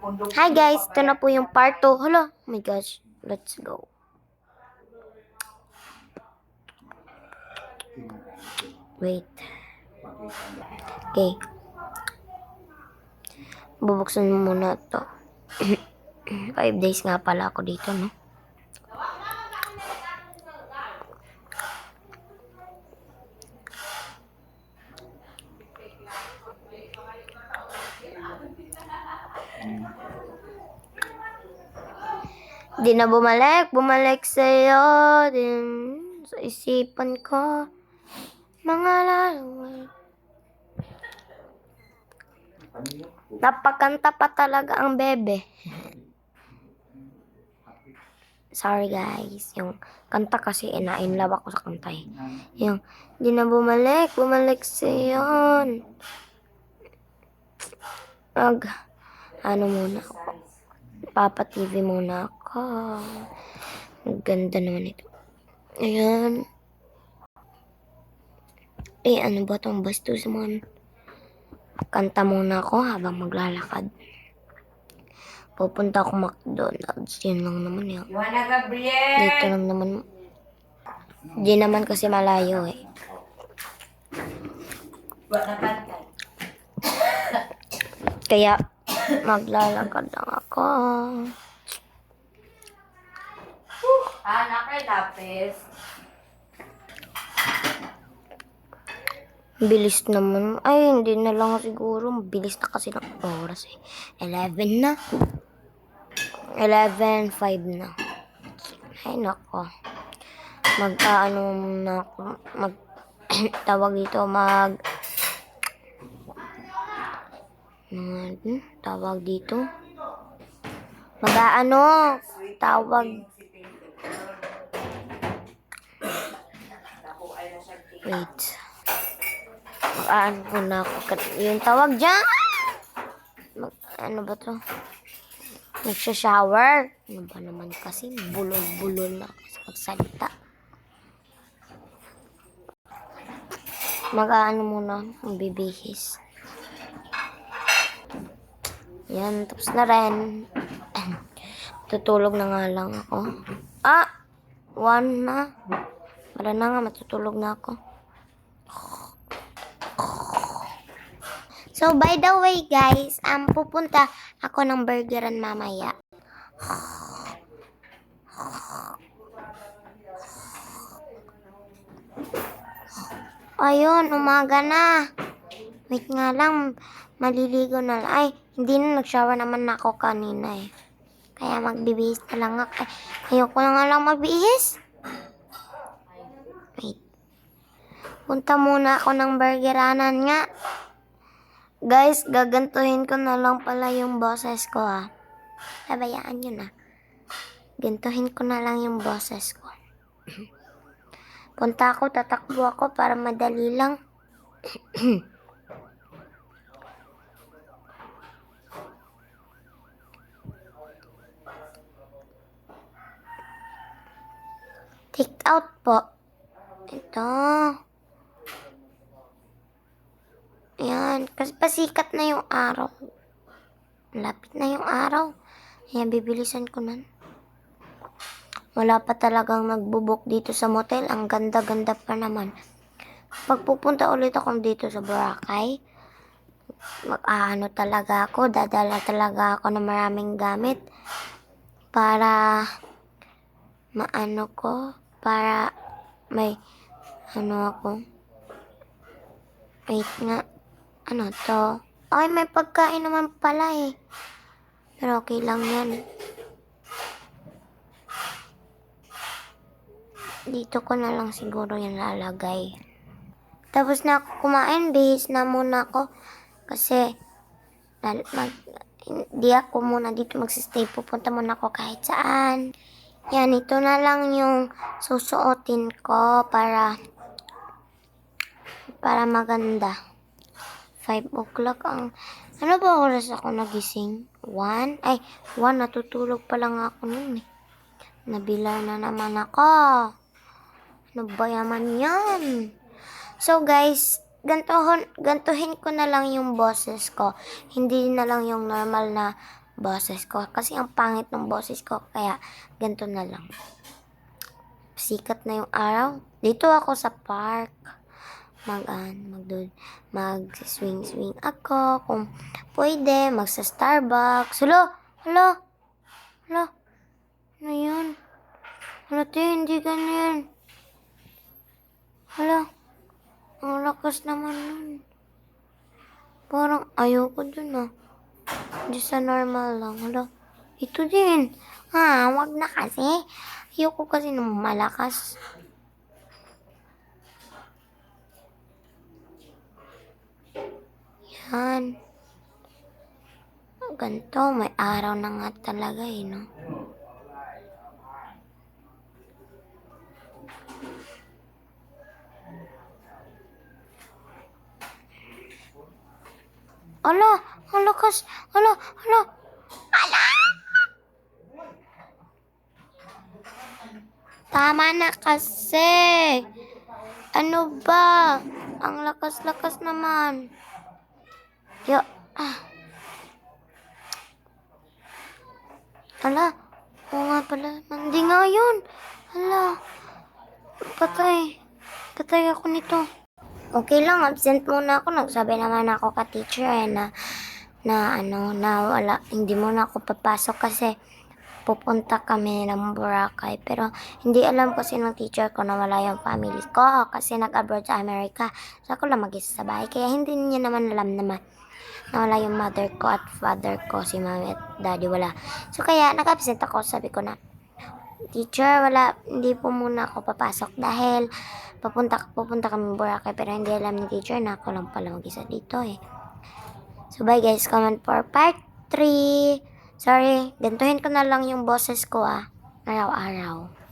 Hi guys, ito na po yung part 2. Hala, oh my gosh. Let's go. Wait. Okay. Bubuksan mo muna to. Five days nga pala ako dito, no? Di na bumalik, bumalik sa'yo din sa isipan ko. Mga lalaway. Napakanta pa talaga ang bebe. Sorry guys, yung kanta kasi inainlove ako sa kanta eh. Yung, di na bumalik, bumalik sa'yo. Mag, ano muna ako. Papa TV muna ako. Ang ganda naman ito. Ayan. Eh, ano ba itong bastos mo? Kanta muna ako habang maglalakad. Pupunta ako McDonald's. Yun lang naman yun. Johanna Gabriel! Dito lang naman. Di naman kasi malayo eh. Kaya, maglalakad lang ako. Ah, nakay lapis. Bilis naman. Ay, hindi na lang siguro. Bilis na kasi ng oras eh. 11 na. 11.05 na. Ay, nako. Mag, ah, ano na ako. Mag, tawag dito, mag, mag, tawag dito. Mag, ano, tawag, wait. Mag-ano po na ako. Yung tawag dyan. Mag, ano ba to? Nagsha-shower. Ano ba naman kasi? Bulol-bulol na sa magsalita. Mag-ano muna. Bibihis. Yan. Tapos na rin. Tutulog na nga lang ako. Ah! One na. Wala na nga. Matutulog na ako. So, by the way, guys, um, pupunta ako ng burgeran mamaya. Ayun, umaga na. Wait nga lang, maliligo na lang. Ay, hindi na nag-shower naman ako kanina eh. Kaya magbibihis na lang ako. Ay, ayoko na nga lang magbihis. Wait. Punta muna ako ng burgeranan nga. Guys, gagantuhin ko na lang pala yung boses ko ah. Pabayaan nyo na. Gantuhin ko na lang yung boses ko. Punta ako, tatakbo ako para madali lang. Take out po. Ito. Ayan. Kasi pasikat na yung araw. Lapit na yung araw. Ayan, bibilisan ko na. Wala pa talagang nagbubuk dito sa motel. Ang ganda-ganda pa naman. Pag pupunta ulit ako dito sa Boracay, mag-ano talaga ako, dadala talaga ako ng maraming gamit para maano ko, para may ano ako. Wait nga, ano to? Ay, may pagkain naman pala eh. Pero okay lang yan. Dito ko na lang siguro yan lalagay. Tapos na ako kumain, bihis na muna ako. Kasi, mag, hindi ako muna dito magsistay. Pupunta muna ako kahit saan. Yan, ito na lang yung susuotin ko para para maganda. 5 o'clock ang... Ano ba oras ako nagising? 1? Ay, 1. Natutulog pa lang ako nun eh. Nabilar na naman ako. Ano ba yaman yan? So guys, gantuhon, gantuhin ko na lang yung boses ko. Hindi na lang yung normal na boses ko. Kasi ang pangit ng boses ko, kaya ganito na lang. Sikat na yung araw. Dito ako sa park. Mag, an, mag, mag swing swing ako. Kung pwede, mag sa Starbucks. Hello? Hello? Hello? Ano yun? Ano te, hindi ganyan. Hala, ang lakas naman nun. Parang ayoko dun ah. Hindi sa normal lang. Hala, ito din. Ha, wag na kasi. Ayoko kasi ng malakas. Yan. Ganito, may araw na nga talaga eh, no? Ala, ang lakas. Ala, ala. Ala! Tama na kasi. Ano ba? Ang lakas-lakas naman. Yo, ah. Ala, oo nga pala. Hindi nga yun. Ala, patay. Patay ako nito. Okay lang, absent muna ako. Nagsabi naman ako ka teacher eh, na, na ano, na wala, hindi muna ako papasok kasi pupunta kami ng Boracay. Pero hindi alam kasi ng teacher ko na wala yung family ko kasi nag-abroad sa Amerika. So ako lang mag-isa sa bahay. Kaya hindi niya naman alam naman na wala yung mother ko at father ko, si mami at daddy wala. So kaya nag-absent ako, sabi ko na, teacher, wala, hindi po muna ako papasok dahil papunta, pupunta kami Boracay pero hindi alam ni teacher na ako lang pala mag-isa dito eh. So bye guys, comment for part 3. Sorry, gantuhin ko na lang yung boses ko ah, araw-araw.